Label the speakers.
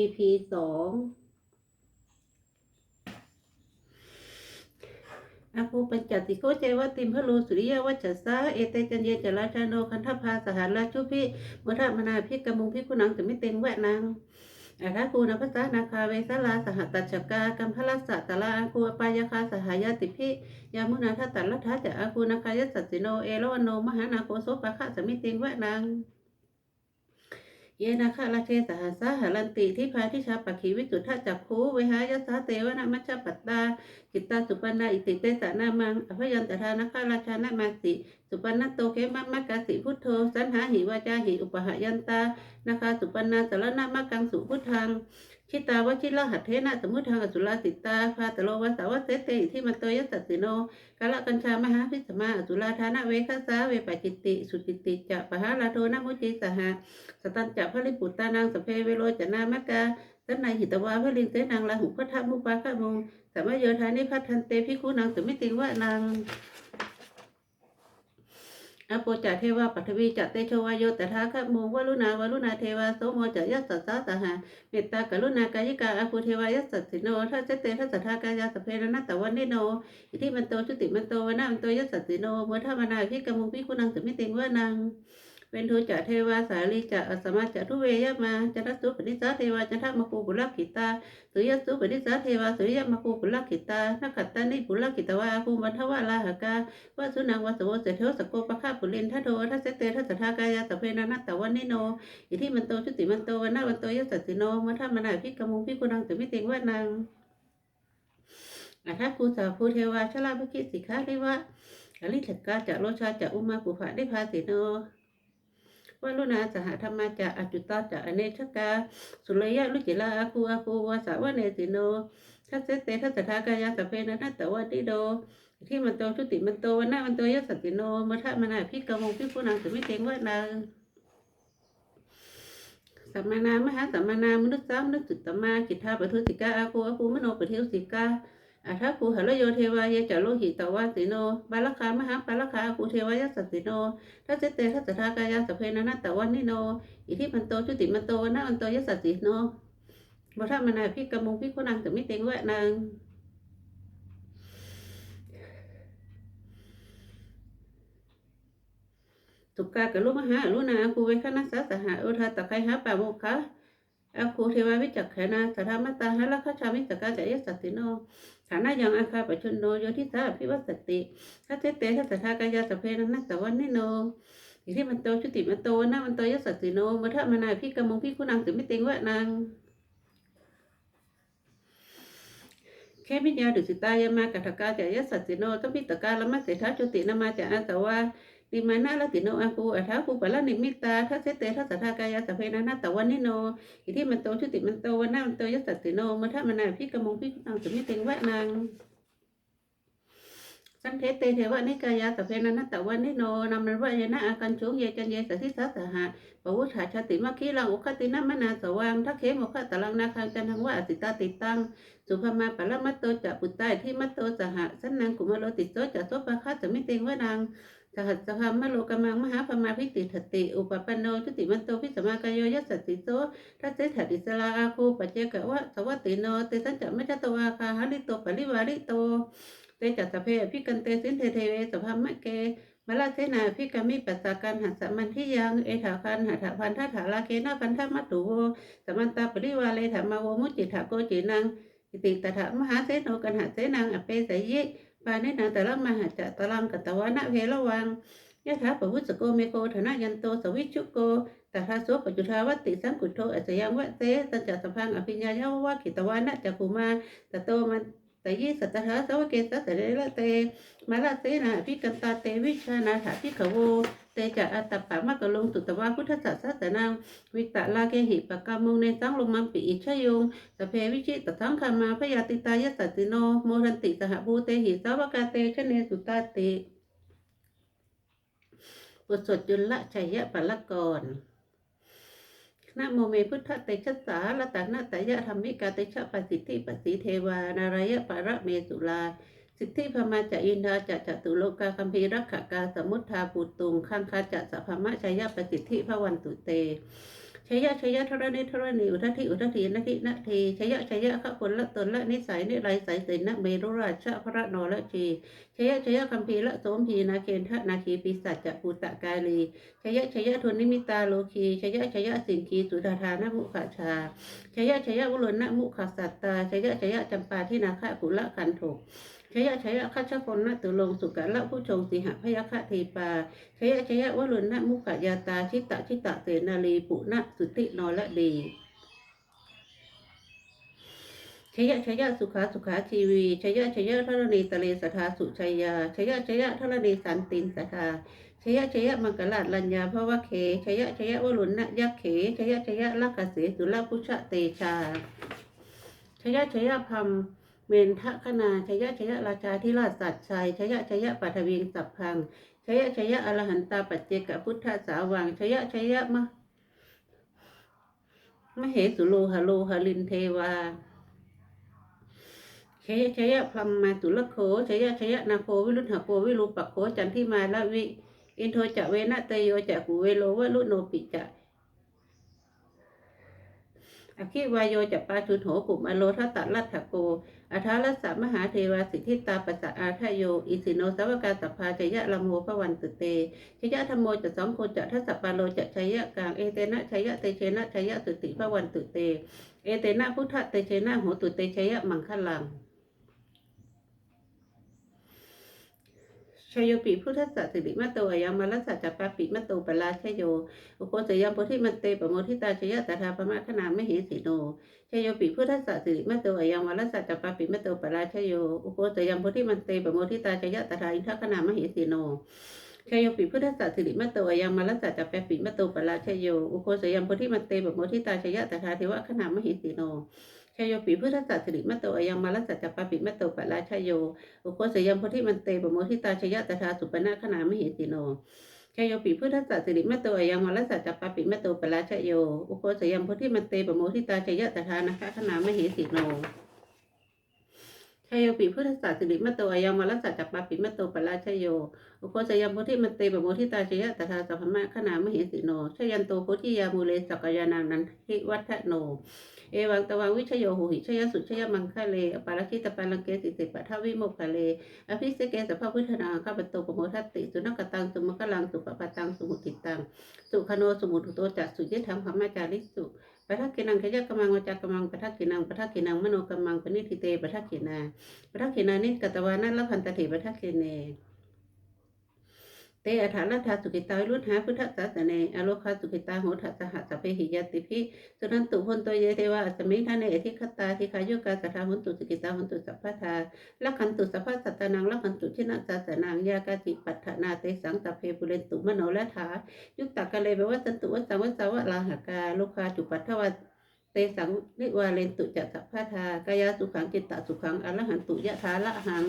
Speaker 1: EP สองอาภูปัญจติโกเจวติมพะโลสุริยวัชสาเอเตจันเยจราชาโนคันทภาสหราชุพิมุทมนาพิกมุงพิคุนังจะไม่เต็งแวะนางอาราคูนภัสสานาคาเวสลาสหตัจฉกากัมพลัสสะตะลาอาคูปายาคาสหายาติพิยามุนาทัตตลัทธะจะอาคูนาคายสัสสิโนเอโลวโนมหานาโคโสปะคะสมิเต็งแวะนาง เยนาคะละเทสหัสสะหลันติที่พาทิชาปักขีวิจุทธจักคูเวหายสาเตวนามัชฌปัตตากิตตาสุปันนาอิติเตสานามังอภยันตทานะคะราชานามาสิสุปันนโตเขมัมมะกาสิพุทโธสันหาหิวาจาหิอุปหายันตานาคะสุปันนาสารนะมะกังสุพุทธัง ชิตาวชิลหัตเทนะสมุทังอสุลาติตาพาตโลวสาวะเสเตอิที่มันโตยสัสสิโนกาลกัญชามหาพิสมาอสุราธานะเวคัสสาเวปจิตติ สุจิตติจะปะหาลาโทนะมุจิสหะสตันจะพระลิปุตตานางสเพเวโรจนามะกาสันนายหิตวาพระลิงเสนางลาหุพัทธมุปาคะมงสัมมโยธานิพัทธันเตพิคุนางสมิติวะนาง อโปจาเทวาปัทวีจัตเตโชวายโยตถาคะโมวรุณาวรุณาเทวาโสโมจยัสสัสาสหะเมตตากรุณากายิกาอภูเทวายัสสัสิโนทัสเตทัสสัทากายาสเพรนัตตะวันนิโนอิทิมันโตชุติมันโตวนามันโตยัสสสิโนเมื่อถ้ามนาพิกมุงพิคุณังสมิติงว่านัง เป็นทูจะเทวาสาลีจะอสมาจะทุเวยมาจะทัสสุปนิสาเทวาจะทัมคูบุลกิตาสุยสุปนิสาเทวาสุยมคูบุลกิตานักขัตตานิบุลกิตวาภูมันทวาลาหกาวาสุนังวาสโวเสเทวสโกปะฆาปุลินทัโททัสเสเตทัสทากายาสเพนันตตวันนิโนอิทิมันโตชุติมันโตวนาวันโตยัสสสิโนมื่อถ้ามานาพิกมุงพิคุนังสมิติงวานังอัฏฐคูสาภูเทวาชลาภคิสิกขาเทวะอริถกาจะโลชาจะอุมาปุภะได้พาสิโน วลุณาสหธรรมาจะอจุตาจะอเนชกา สุรยะลุจิลาอาคูอาคูวาสาวะเนสิโนทัสเสเตทัสสะทากายาสพเพนะนัตตะวันติโด ที่มันโตชุติมันโตวันหน้ามันโตยสสติโนมัทะมนาพิกมงพิพุนังสมิเตงวะนางสัมมานามหาสัมมานามนุษย์สามนุษย์จุตตมากิทธาปทุสิกาอาคูอาคูมโนปเทวสิกา อัฏฐภูหะโยเทวายะจะโลหิตวาสิโน บาลคามหาบาลคาภูเทวายะสัสสิโนทัสเสเตทัสสะทากายาสเพนนัตตวันนิโน อิทิมันโตชุติมันโตวนามันโตยะสัสสิโนบัทมนาพิกมุงพิคุนังถึงไม่เต็งแวะนางสุกากะลุมหาลุนาคูเวคณะสาสหะอุทาตะไคหาปาโมคะอาคูเทวาวิจักขณาสัทธามตาหะลักขชามิสกาจะยะสัสสิโน ฐานะยังอันคาปชนโนโยทิสาพิวัสติทัตเตเตทัสสะทากายาสเพนันตะวันนิโนอิทิมันโตชุติมันโตนะมันโตยสัสสิโนมัทะมนาพิกมงพิคุนังถึงไม่เต็งวะนางแค่มิญญาดุสิตายามากะทกาจะยสัสสิโนต้องพิตกาละมัสเสทาจุตินามาจะอาสวา ติมานะละติโนอาคูอัฐาคูปะละนิมิตาทัสเสเตทัสะทากายาสพเพนันตะวันนิโนอิที่มันโตชุติมันโตวันหน้ามันโตยสัตติโนมัทะมนาพิกมงพิกนังสมิเต็งวะนางสันเทเตเทวะนิกายาสพเพนันตะวันนิโนนำมันวะยนะอากันชุงเยจันเยสสิสัสหะปวุฒาชาติมัคคีลังอุคตินะมนาสวังทักเขมขะตะลังนาคังจันทังวะอสิตาติตังสุภมาปะละมัตโตจะปุตตาที่มัตโตสหะสันนังกุมารโลติโตจะโสปะคะสมิเตงวะนาง สหัสสภามโลกมังมหาพมาพิติถติ อุปปันโนทุติมันโตพิสมากายโยยัสสติโตทัสเสถติสลาอาคูปัจเจกะวะสวัติโนเตสัจจะมัจจตวาคาหาริโตปริวาริโตเตจัตสเพพิกันเตสินเทเทเวสภามะเกมลาเสนาพิกามิปัสสากันหัสมันที่ยังเอถาคันหัตถพันธถาลาเกนาพันธมัตตุโวสมันตาปริวาเลถามาโวมุจิถาโกจินังอิติตถามหาเสโนกันหาเสนังอเปสยิ ปานนาตะลังมหาจะตะลังกัตวานะเวระวังยะถาปวุสโกเมโกธนายันโตสวิชุโกตถาโสปจุทาวัติสังกุโทอัจยังวะเตตัจจสัพังอภิญญายาวะกิตวานะจักุมาตโตมัน ตยิสัตถาสวเกสัสเรละเตมาลาเสนาพิกันตาเตวิชานาถาพิขโวเตจะอัตตปะมะกะลงตุตวาพุทธศาสสนังวิตะลาเกหิปะกามุงในสังลงมังปิอิชยงสเพวิชิตทังคามาพยาติตายสัตติโนโมทันติสหบูเตหิสาวกาเตชเนสุตาติบทสวดจุลละชัยยะปัลลกร นะโมเมพุทธเตชะสาละตานาตยะธรรมิกาเตชะปสิทธิปสีเทวานารายะปาระเมสุลา สิทธิพมาจะอินทาจะจตุโลกาคัมภีรักขกาสมุทธาปุตุงขังคาจะสัพพมะชัยยะปสิทธิพระวันตุเต ชยะชยะธรณีธรณีอุทธิอุทธินาทินาทีชยะชยะขะผลละตนละนิสัยนิไรสายสินนะเมรุราชพระนรจีชยะชยะคัมภีละโสมพีนาเคนทะนาคีปิสัจจะปุตะกาลีชยะชยะทุนนิมิตาโลคีชยะชยะสินคีสุดาธานะมุขชาชยะชยะวุลนะมุขสัตตาชยะชยะจำปาที่นาคะกุละคันโถก ชยะชยะคัชพลนตุลงสุกะละผู้ชงสิหพยคะเทปาชยะชยะวรุณนะมุขยาตาชิตะชิตะเสนาลีปุณะสุตินรดีชยะชยะสุขาสุขาชีวีชยะชยะธรณีตะเลสทาสุชัยยาชยะชยะธรณีสันตินสทาชยะชยะมังกลาดลัญญาภวะเคชยะชยะวรุณนะยักเขชยะชยะลักขเสสุลพุชะเตชาชยะชยะพัม เมนทะคณาชยะชยะราชาธิราชสัตชัยชยะชยะปัทวีงสัพพังชยะชยะอรหันตาปัจเจกพุทธสาวังชยะชยะมะมเหสุโลหะโลหะลินเทวาชยะชยะพรมมาสุลโคชยะชยะนาโควิรุณหโควิรูปโคจันทิมาละวิ อินโทจะเวนะเตโยจะกุเวโลวะลุโนปิจะ อคิวายโยจะปาชุนโหกุมอโลทัตตะลัตถโกอัทารัสสะมหาเทวาสิทธิตาปัสสะอาทะโย อิสิโนสาวกาสัพพาจยะลโมพระวันตุเตชยะธรรมโมจะสองโคจะทัสสะปาโลจะชยะกลางเอเตนะชยะเตเชนะชยะสุติพระวันตุเต เอเตนะพุทธเตเชนะโหตุเตชยะมังคลัง ชยโยปิพุทธสัจสิริมาโตอายามาลัสสัจจปาปิมาโตปลาชโยอุโคสยามโพธิมันเตปโมทิตาชยะตถาปมะขนามหิสิโนชยโยปิพุทธสัจสิริมาโตอายังวัลสัจจปาปิมาโตปราชโยอุโคสยังโพธิมันเตปโมทิตาชยะตถาอินทคณามหิสิโนชยโยปิพุทธสัจสิริมาโตอายังวัลสัจจปาปิมาโตปราชโยอุโคสยังโพธิมันเตปโมทิตาชยะตถาเทวะขนามหิสิโน ชยโยปิพุทธสัสิริมาโตอายังวัลสัจจปาปิมาโตปะราชโยอุโคสยังโพธิมันเตปโมทิตาชยะตถาสุปนาขนามหิสิโนชยโยปิพุทธสัสิริมะโตอายังวัลสัจจปาปิมะโตปะราชโยอุโคสยังพุทธิมันเตปโมทิตาชยะตถานะคะขนามหิสิโนชยโยปิพุทธสัจสิริมะโตอายังวัลสัจจปาปิมะโตปราชโยอุโคสยังพุทธิมันเตปโมทิตาชยะตถาสัพพมะขนามหิสิโนชยันโตโพธิยามูเลสกยานังนันทิวัฒโน เอวังตวังวิชโยโหหิชยสุชยมังคะเลอปาราคิตปาลังเกสิติปะทวิโมกขะเลอภิเสเกสัพพะพุทธนาข้าพโตปโมทัตติสุนักตังสุมกลังสุปปะตังสุมุติตังสุขโนสุมุตุโตจัสุยิธังพมจาริสุปะทักกินังขยะกมังวจากมังปะทักกินังปะทักกินังมโนกมังปณิทิเตปะทักกินาปะทักกินานิกตวานัลพันตถิปะทักกิเน เตอัฐาลัทธาสุกิตาวิรุธหาพุทธศาสเนอโลคาสุกิตาโหทัสหัสสพเพหิยติพิสุนันตุพนโตเยเทวะอัสมิทาเนอธิคตาทิคายุกาสัทธาหุนตุสุกิตาหุนตุสัพพทาลักขันตุสัพพะสัตตานังลักขันตุชินะสัสนังยากาติปัฏฐานาเตสังตเพปุเรนตุมโนและถายุตตะกะเลเบวัตตุวัสสังวัสสาวะลาหกาลูกคาจุปัทถวะเตสังนิวาเลนตุจัตสัพพะทากายาสุขังจิตตสุขังอรหันตุยะถาละหัง